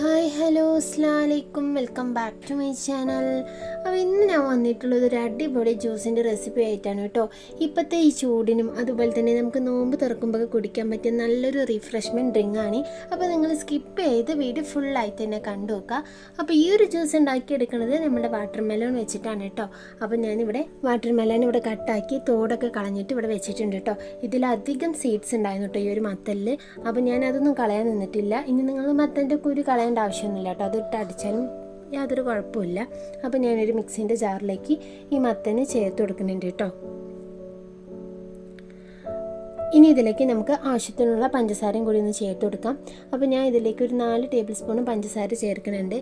High hi hello അസ്ലാമലൈക്കും welcome back to my channel. അപ്പോൾ ഇന്ന് ഞാൻ വന്നിട്ടുള്ളത് ഒരു അടിപൊളി ജ്യൂസിന്റെ റെസിപ്പി ആയിട്ടാണ് കേട്ടോ. ഇപ്പോഴത്തെ ഈ ചൂടിനും അതുപോലെ തന്നെ നമുക്ക് നോമ്പ് തുറക്കുമ്പോൾ കുടിക്കാൻ പറ്റിയ നല്ലൊരു റിഫ്രഷ്മെന്റ് ഡ്രിങ്ക് ആണ്. അപ്പോൾ നിങ്ങൾ സ്കിപ്പ് ചെയ്ത് വീഡിയോ ഫുള്ളായിട്ട് തന്നെ കണ്ടു നോക്കുക. അപ്പോൾ ഈ ഒരു ജ്യൂസ് ഉണ്ടാക്കിയെടുക്കുന്നത് നമ്മുടെ വാട്ടർ മെലോൺ വെച്ചിട്ടാണ് കേട്ടോ. അപ്പോൾ ഞാനിവിടെ വാട്ടർ മെലോൺ ഇവിടെ കട്ടാക്കി തോടൊക്കെ കളഞ്ഞിട്ട് ഇവിടെ വെച്ചിട്ടുണ്ട് കേട്ടോ. ഇതിലധികം സീഡ്സ് ഉണ്ടായിരുന്നു കേട്ടോ ഈ ഒരു മത്തലിൽ അപ്പോൾ ഞാൻ അതൊന്നും കളയാൻ നിന്നിട്ടില്ല. ഇനി നിങ്ങൾ മത്തന്റെ കുരു കളയേണ്ട ആവശ്യമൊന്നുമില്ല കേട്ടോ അതിട്ട് അടിച്ചാലും യാതൊരു കുഴപ്പമില്ല അപ്പോൾ ഞാനൊരു മിക്സിന്റെ ജാറിലേക്ക് ഈ മത്തന് ചേർത്ത് കൊടുക്കുന്നുണ്ട് കേട്ടോ. ഇനി ഇതിലേക്ക് നമുക്ക് ആവശ്യത്തിനുള്ള പഞ്ചസാരയും കൂടി ഒന്ന് ചേർത്ത് കൊടുക്കാം. അപ്പോൾ ഞാൻ ഇതിലേക്ക് ഒരു നാല് ടേബിൾ സ്പൂൺ പഞ്ചസാര ചേർക്കുന്നുണ്ട്.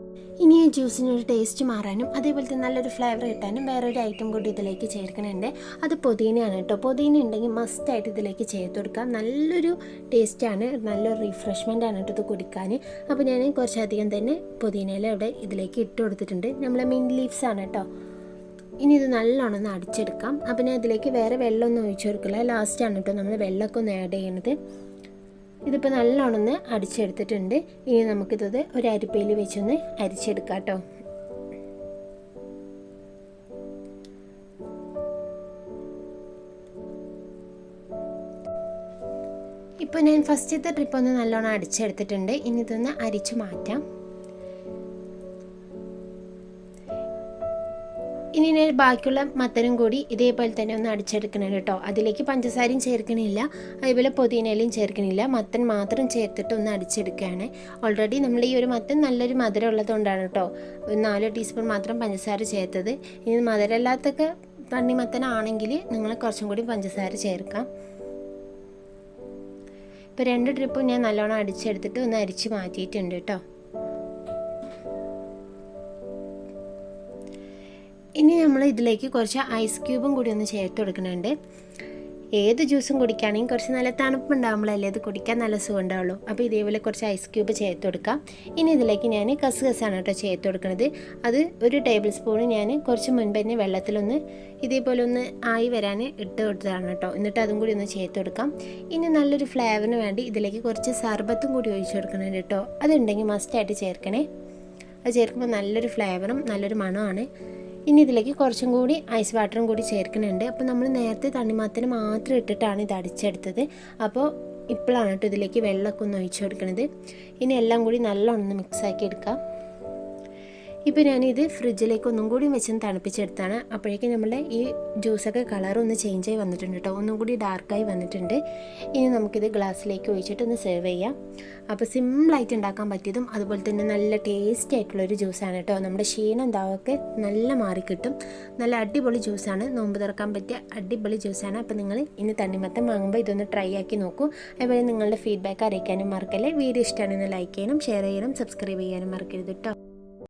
ഇനി ഈ ജ്യൂസിനൊരു ടേസ്റ്റ് മാറാനും അതേപോലെ തന്നെ നല്ലൊരു ഫ്ലേവർ കിട്ടാനും വേറൊരു ഐറ്റം കൂടി ഇതിലേക്ക് ചേർക്കുന്നുണ്ട്. അത് പുതിനയാണ് കേട്ടോ. പുതിന ഉണ്ടെങ്കിൽ മസ്റ്റായിട്ട് ഇതിലേക്ക് ചേർത്ത് കൊടുക്കാം. നല്ലൊരു ടേസ്റ്റാണ് നല്ലൊരു റിഫ്രഷ്മെന്റ് ആണ് കേട്ടോ ഇത് കുടിക്കാൻ. അപ്പോൾ ഞാൻ കുറച്ചധികം തന്നെ പുതിനയില ഇവിടെ ഇതിലേക്ക് ഇട്ട് കൊടുത്തിട്ടുണ്ട്. നമ്മളെ മിൻ ലീവ്സ് ആണ് കേട്ടോ. ഇനി ഇത് നല്ലോണം ഒന്ന് അടിച്ചെടുക്കാം. അപ്പം അതിലേക്ക് വേറെ വെള്ളമൊന്നും ഒഴിച്ചു കൊടുക്കില്ല ലാസ്റ്റാണ് കേട്ടോ നമ്മൾ വെള്ളമൊക്കെ ഒന്ന് ആഡ് ചെയ്യണത്. ഇതിപ്പോൾ നല്ലോണം ഒന്ന് അടിച്ചെടുത്തിട്ടുണ്ട്. ഇനി നമുക്കിത് ഒരു അരിപ്പയിൽ വെച്ചൊന്ന് അരിച്ചെടുക്കാം കേട്ടോ ഇപ്പോൾ ഞാൻ ഫസ്റ്റത്തെ ട്രിപ്പ് ഒന്ന് നല്ലോണം അടിച്ചെടുത്തിട്ടുണ്ട്. ഇനി ഇതൊന്ന് അരിച്ചു മാറ്റാം. ഇനി ഞാൻ ബാക്കിയുള്ള മത്തനും കൂടി ഇതേപോലെ തന്നെ ഒന്ന് അടിച്ചെടുക്കണം കേട്ടോ. അതിലേക്ക് പഞ്ചസാരയും ചേർക്കണില്ല. അതേപോലെ പുതിനയിലയും ചേർക്കണില്ല. മത്തൻ മാത്രം ചേർത്തിട്ട് ഒന്ന് അടിച്ചെടുക്കുകയാണ്. ഓൾറെഡി നമ്മൾ ഈ ഒരു മത്തൻ നല്ലൊരു മധുരം ഉള്ളതുകൊണ്ടാണ് കേട്ടോ. നാല് ടീസ്പൂൺ മാത്രം പഞ്ചസാര ചേർത്തത്. ഇനി മധുരമില്ലാത്തൊക്കെ പണ്ണിമത്തനാണെങ്കിൽ നിങ്ങൾ കുറച്ചും കൂടി പഞ്ചസാര ചേർക്കാം. ഇപ്പോൾ രണ്ട് ട്രിപ്പും ഞാൻ നല്ലോണം അടിച്ചെടുത്തിട്ട് ഒന്ന് അരിച്ച് മാറ്റിയിട്ടുണ്ട് കേട്ടോ. ഇനി നമ്മൾ ഇതിലേക്ക് കുറച്ച് ഐസ് ക്യൂബും കൂടി ഒന്ന് ചേർത്ത് കൊടുക്കുന്നുണ്ട്. ഏത് ജ്യൂസും കുടിക്കുകയാണെങ്കിൽ കുറച്ച് നല്ല തണുപ്പുണ്ടാകുമ്പോഴല്ലേ അത് കുടിക്കാൻ നല്ല സുഖം ഉണ്ടാവുള്ളൂ. അപ്പോൾ ഇതേപോലെ കുറച്ച് ഐസ് ക്യൂബ് ചേർത്ത് കൊടുക്കാം. ഇനി ഇതിലേക്ക് ഞാൻ കസുകസാണ് കേട്ടോ ചേർത്ത് കൊടുക്കുന്നത്. അത് ഒരു ടേബിൾ സ്പൂൺ ഞാൻ കുറച്ച് മുൻപ് തന്നെ വെള്ളത്തിലൊന്ന് ഇതേപോലെ ഒന്ന് ആയി വരാൻ ഇട്ട് കൊടുത്തതാണ് കേട്ടോ. എന്നിട്ട് അതും കൂടി ഒന്ന് ചേർത്ത് കൊടുക്കാം. ഇനി നല്ലൊരു ഫ്ലേവറിന് വേണ്ടി ഇതിലേക്ക് കുറച്ച് സർബത്തും കൂടി ഒഴിച്ചു കൊടുക്കുന്നുണ്ട് കേട്ടോ. അതുണ്ടെങ്കിൽ മസ്റ്റായിട്ട് ചേർക്കണേ. അത് ചേർക്കുമ്പോൾ നല്ലൊരു ഫ്ലേവറും നല്ലൊരു മണമാണ് ഇനി ഇതിലേക്ക് കുറച്ചും കൂടി ഐസ് വാട്ടറും കൂടി ചേർക്കുന്നുണ്ട്. അപ്പോൾ നമ്മൾ നേരത്തെ തണ്ണിമാത്തിന് മാത്രം ഇട്ടിട്ടാണ് ഇത് അടിച്ചെടുത്തത്. അപ്പോൾ ഇപ്പോഴാണ് കേട്ടോ ഇതിലേക്ക് വെള്ളമൊക്കെ ഒന്ന് ഒഴിച്ചു കൊടുക്കുന്നത് ഇനി എല്ലാം കൂടി നല്ലോണം ഒന്ന് മിക്സാക്കി എടുക്കാം. ഇപ്പോൾ ഞാനിത് ഫ്രിഡ്ജിലേക്ക് ഒന്നും കൂടി വെച്ച് തണുപ്പിച്ചെടുത്താണ്. അപ്പോഴേക്കും നമ്മുടെ ഈ ജ്യൂസൊക്കെ കളർ ഒന്ന് ചേഞ്ച് ആയി വന്നിട്ടുണ്ട് കേട്ടോ. ഒന്നും കൂടി ഡാർക്കായി വന്നിട്ടുണ്ട്. ഇനി നമുക്കിത് ഗ്ലാസ്സിലേക്ക് ഒഴിച്ചിട്ട് ഒന്ന് സെർവ് ചെയ്യാം. അപ്പോൾ സിമ്പിളായിട്ട് ഉണ്ടാക്കാൻ പറ്റിയതും അതുപോലെ തന്നെ നല്ല ടേസ്റ്റി ആയിട്ടുള്ളൊരു ജ്യൂസാണ് കേട്ടോ. നമ്മുടെ ക്ഷീണം ദാവൊക്കെ നല്ല മാറിക്കിട്ടും നല്ല അടിപൊളി ജ്യൂസാണ് നോമ്പ് തുറക്കാൻ പറ്റിയ അടിപൊളി ജ്യൂസാണ് അപ്പോൾ നിങ്ങൾ ഇനി തണ്ണിമത്തം വാങ്ങുമ്പോൾ ഇതൊന്ന് ട്രൈ ആക്കി നോക്കൂ. അതുപോലെ നിങ്ങളുടെ ഫീഡ്ബാക്ക് അറിയിക്കാനും മറക്കല്ലേ. വീഡിയോ ഇഷ്ടമാണെന്ന് ലൈക്ക് ചെയ്യണം ഷെയർ ചെയ്യണം സബ്സ്ക്രൈബ് ചെയ്യാനും മറക്കരുത് കേട്ടോ.